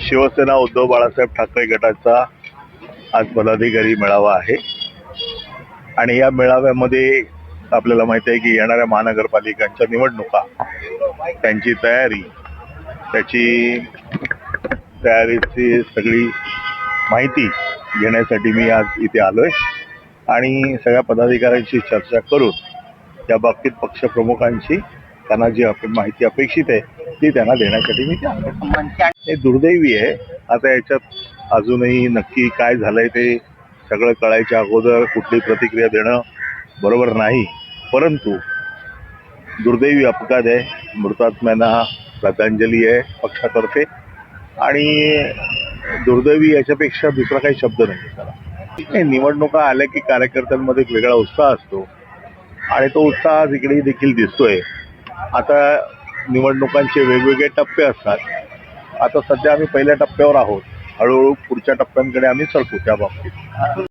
शिवसेना उद्धव बाळासाहेब ठाकरे गटाचा आज पदाधिकारी मेळावा आहे. आणि या मेळाव्यामध्ये आपल्याला माहिती आहे की येणाऱ्या महानगरपालिकांच्या निवडणुका त्यांची तयारी त्याची तयारीची सगळी माहिती घेण्यासाठी मी आज इथे आलो आहे आणि सगळ्या पदाधिकाऱ्यांशी चर्चा करून त्या बाबतीत पक्षप्रमुखांशी त्यांना जी माहिती अपेक्षित आहे ती त्यांना देण्यासाठी मी ते हे दुर्दैवी आहे. आता याच्यात अजूनही नक्की काय झालंय ते सगळं कळायच्या अगोदर कुठली प्रतिक्रिया देणं बरोबर नाही. परंतु दुर्दैवी अपघात आहे. मृतात्म्यांना श्रद्धांजली आहे पक्षातर्फे. आणि दुर्दैवी याच्यापेक्षा दुसरा काही शब्द नाही. त्याला निवडणुका आल्या की कार्यकर्त्यांमध्ये एक वेगळा उत्साह असतो. आणि तो उत्साह आज इकडे देखील दिसतोय. आता निवडणुकांचे वेगवेगळे टप्पे असतात. आता सध्या आम्ही पहिल्या टप्प्यावर आहोत. हळूहळू पुढच्या टप्प्यांकडे आम्ही सरकू त्या बाबतीत.